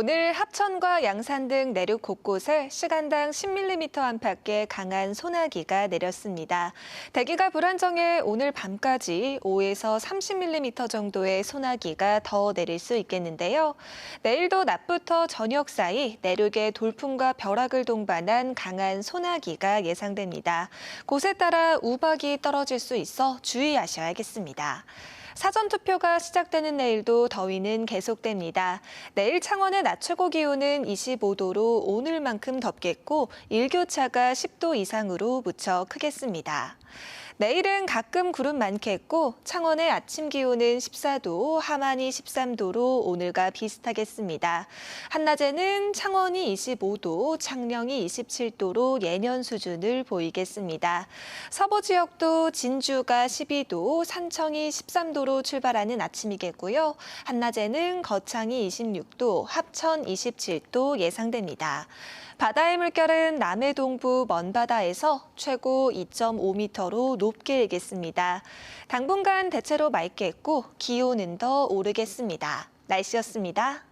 오늘 합천과 양산 등 내륙 곳곳에 시간당 10mm 안팎의 강한 소나기가 내렸습니다. 대기가 불안정해 오늘 밤까지 5에서 30mm 정도의 소나기가 더 내릴 수 있겠는데요. 내일도 낮부터 저녁 사이 내륙에 돌풍과 벼락을 동반한 강한 소나기가 예상됩니다. 곳에 따라 우박이 떨어질 수 있어 주의하셔야겠습니다. 사전투표가 시작되는 내일도 더위는 계속됩니다. 내일 창원의 낮 최고 기온은 25도로 오늘만큼 덥겠고 일교차가 10도 이상으로 무척 크겠습니다. 내일은 가끔 구름 많겠고 창원의 아침 기온은 14도, 함안이 13도로 오늘과 비슷하겠습니다. 한낮에는 창원이 25도, 창녕이 27도로 예년 수준을 보이겠습니다. 서부 지역도 진주가 12도, 산청이 13도 로 출발하는 아침이겠고요. 한낮에는 거창이 26도, 합천 27도 예상됩니다. 바다의 물결은 남해 동부 먼바다에서 최고 2.5m로 높게 일겠습니다. 당분간 대체로 맑겠고 기온은 더 오르겠습니다. 날씨였습니다.